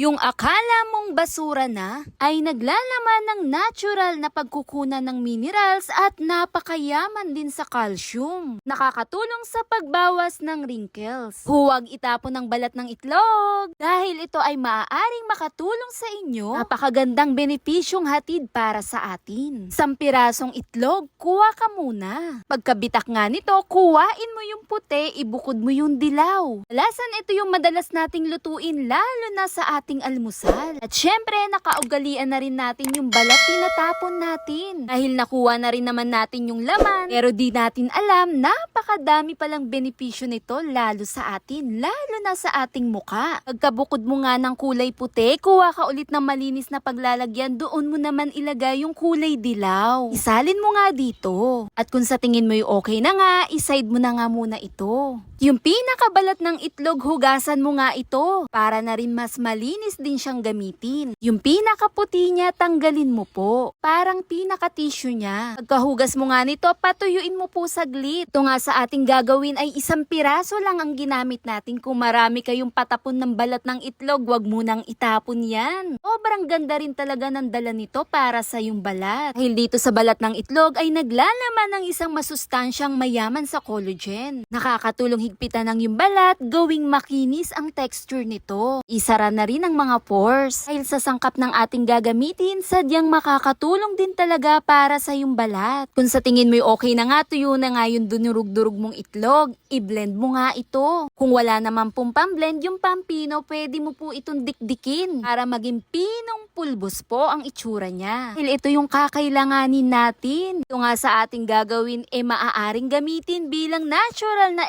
Yung akala mong basura na ay naglalaman ng natural na pagkukunan ng minerals at napakayaman din sa calcium. Nakakatulong sa pagbawas ng wrinkles. Huwag itapon ng balat ng itlog dahil ito ay maaaring makatulong sa inyo. Napakagandang benepisyong hatid para sa atin. Sampirasong itlog, kuha ka muna. Pagkabitak nga nito, kuwain mo yung puti, ibukod mo yung dilaw. Lasan ito yung madalas nating lutuin lalo na sa ating almusal. At syempre, nakaugalian na rin natin yung balat tinatapon natin. Dahil nakuha na rin naman natin yung laman, pero di natin alam, napakadami palang benepisyo nito lalo sa atin, lalo na sa ating muka. Pagkabukod mo nga ng kulay puti, kuha ka ulit ng malinis na paglalagyan, doon mo naman ilagay yung kulay dilaw. Isalin mo nga dito. At kung sa tingin mo yung okay na nga, iside mo na nga muna ito. Yung pinakabalat ng itlog, hugasan mo nga ito para na rin mas malinis din siyang gamitin. Yung pinakaputi niya, tanggalin mo po. Parang pinaka-tissue niya. Pagkahugas mo nga nito, patuyuin mo po saglit. Ito nga sa ating gagawin ay isang piraso lang ang ginamit natin. Kung marami kayong patapon ng balat ng itlog, wag mo nang itapon yan. Sobrang ganda rin talaga ng dala nito para sa yung balat. Dahil dito sa balat ng itlog ay naglalaman ng isang masustansyang mayaman sa collagen. Nakakatulong higpitan ng yung balat, gawing makinis ang texture nito. Isara na rin ang mga pores. Dahil sa sangkap ng ating gagamitin, sadyang makakatulong din talaga para sa yung balat. Kung sa tingin mo yung okay na nga, tuyo na nga yung dunurug-durug mong itlog, i-blend mo nga ito. Kung wala naman pong pamblend, yung pampino, pwede mo po itong dikdikin para maging pinong pulbos po ang itsura niya. Dahil ito yung kakailanganin natin. Ito nga sa ating gagawin, e maaaring gamitin bilang natural na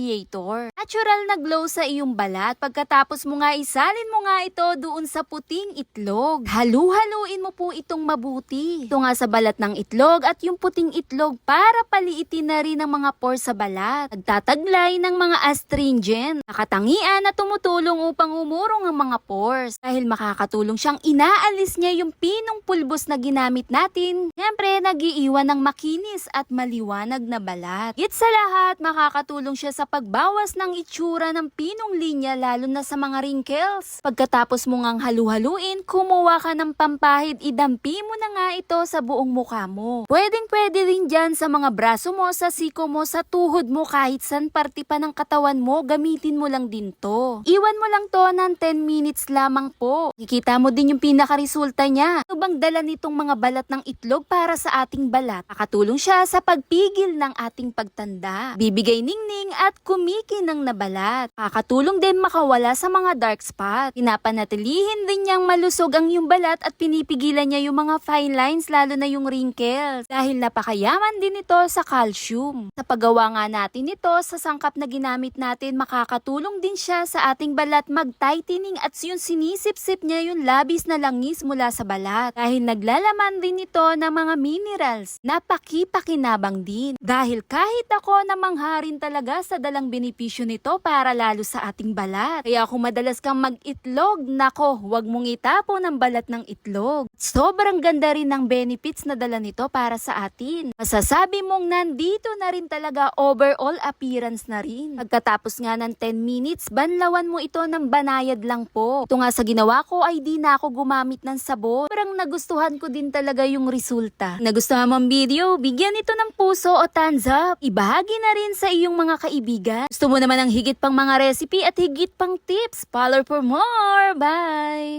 exfoliator. Natural na glow sa iyong balat. Pagkatapos mo nga isalin mo nga ito doon sa puting itlog. Halu-haluin mo po itong mabuti. Ito nga sa balat ng itlog at yung puting itlog para paliitin na rin ang mga pores sa balat. Nagtataglay ng mga astringent, nakatangian na tumutulong upang umurong ang mga pores. Dahil makakatulong siyang inaalis niya yung pinong pulbos na ginamit natin. Siyempre, nagiiwan ng makinis at maliwanag na balat. Higit sa lahat, makakatulong siya sa pagbawas ng itsura ng pinong linya lalo na sa mga wrinkles. Pagkatapos mo ngang halu-haluin, kumuha ka ng pampahid, idampi mo na nga ito sa buong mukha mo. Pwedeng pwede rin dyan sa mga braso mo, sa siko mo, sa tuhod mo, kahit san parte pa ng katawan mo, gamitin mo lang din to. Iwan mo lang to ng 10 minutes lamang po. Kikita mo din yung pinakaresulta niya. Ano bang dala nitong mga balat ng itlog para sa ating balat? Nakatulong siya sa pagpigil ng ating pagtanda. Bibigay ningning at kumiki ng nabalat. Kakatulong din makawala sa mga dark spot. Pinapanatilihin din niyang malusog ang yung balat at pinipigilan niya yung mga fine lines lalo na yung wrinkles. Dahil napakayaman din ito sa calcium. Sa paggawa nga natin ito sa sangkap na ginamit natin, makakatulong din siya sa ating balat mag-tightening at yung sinisip-sip niya yung labis na langis mula sa balat. Dahil naglalaman din ito ng mga minerals na pakipakinabang din. Dahil kahit ako namangha rin talaga sa dalang benepisyo nito para lalo sa ating balat. Kaya kung madalas kang mag-itlog, nako, huwag mong itapon ang balat ng itlog. Sobrang ganda rin ng benefits na dala nito para sa atin. Masasabi mong nandito na rin talaga overall appearance na rin. Pagkatapos nga ng 10 minutes, banlawan mo ito ng banayad lang po. Ito nga sa ginawa ko ay di na ako gumamit ng sabon. Parang nagustuhan ko din talaga yung resulta. Nagustuhan mo ang video, bigyan ito ng puso o thumbs up. Ibahagi na rin sa iyong mga kaibigan. Gusto mo naman ng higit pang mga recipe at higit pang tips. Follow for more. Bye!